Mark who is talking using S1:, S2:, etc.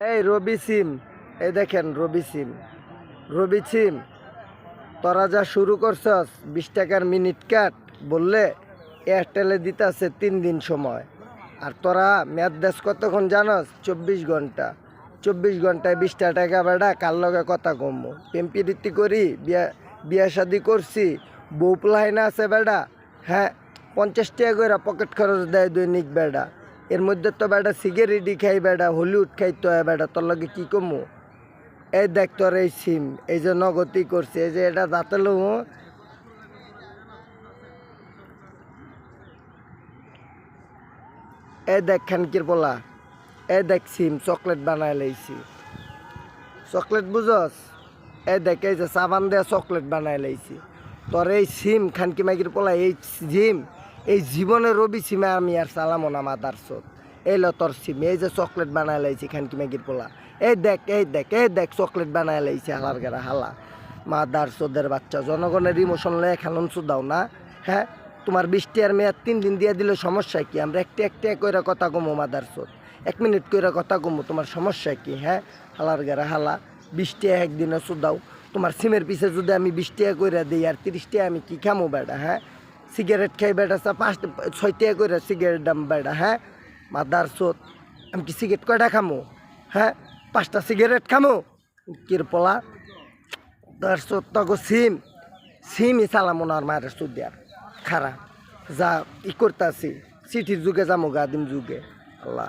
S1: এই রবি সিম, এই দেখেন রবি সিম। রবি সিম, তোরা যা শুরু করছস, বিশ টাকার মিনিট কাট, বললে এয়ারটেলে দিতে আছে তিন দিন সময়। আর তোরা মেয়াদ দেশ কতক্ষণ জানস? চব্বিশ ঘণ্টা। চব্বিশ ঘন্টায় বিশটা টাকা বেড়া, কার লগে কথা কমবো পেম্পিরিতি করি, বিয়া বিয়া শাদি করছি, বউ প্লাইনা আছে বেড়া হ্যাঁ পঞ্চাশ টাকা করে পকেট খরচ দেয় দৈনিক বেড়া। এর মধ্যে তো বেড়া সিগারেটই খাই বেড়া হলিউড খাইতে হয় বেড়া তোর লগে কী কমু? এই দেখ তোর এই সিম এই যে নগতি করছে, এই যে এটা দাঁতে লো এই দেখ খানকির পোলা এ দেখ সিম চকলেট বানাই লাইছি। চকলেট বুঝস? এ দেখ, এই যে সাবান দেয়া চকলেট বানায় লাইছি। তোর এই সিম খানকি মাইকির পোলা, এই সিম এই জীবনে রবি সিমে আমি আর চালামো না মাদার চোদ এই লো তোর সিম, এই যে চকলেট বানায় লাইছি খানকি মাইকির পোলা। এই দেখ এই দেখ এই দেখ, চকলেট বানায় লাইছি হালার গেরা হালা। মাদার চোদের বাচ্চা, জনগণের ইমোশন লয়ে খেলন সুদাও না। হ্যাঁ তোমার বৃষ্টি আর মেয়াদ তিন দিন দিয়ে দিলে সমস্যা কি? আমরা একটা একটা কইরা কথা কমো মাদার চোদ এক মিনিট কইরা কথা কমো, তোমার সমস্যা কি? হ্যাঁ হালার গেরা হালা। বৃষ্টি একদিনে সুদাও। তোমার সিমের পিছে যদি আমি বিশ টাকা কইরা দিই আর তিরিশ টাকা আমি কি খামো বেড়া? হ্যাঁ সিগারেট খাই বেড়াছে পাঁচ, ছয় করে সিগারেট দাম বেড়া হ্যাঁ? মাদার চোদ আমি কি সিগারেট কয়টা খামো? হ্যাঁ? পাঁচটা সিগারেট খামো? কির পোলা? তার চোদ তো সিম। সিমই চালামো না আর মায়ের সুদিয়ার খারা। যা ই করতাছি, চিঠির যুগে যামো গাদিম যুগে। আল্লাহ।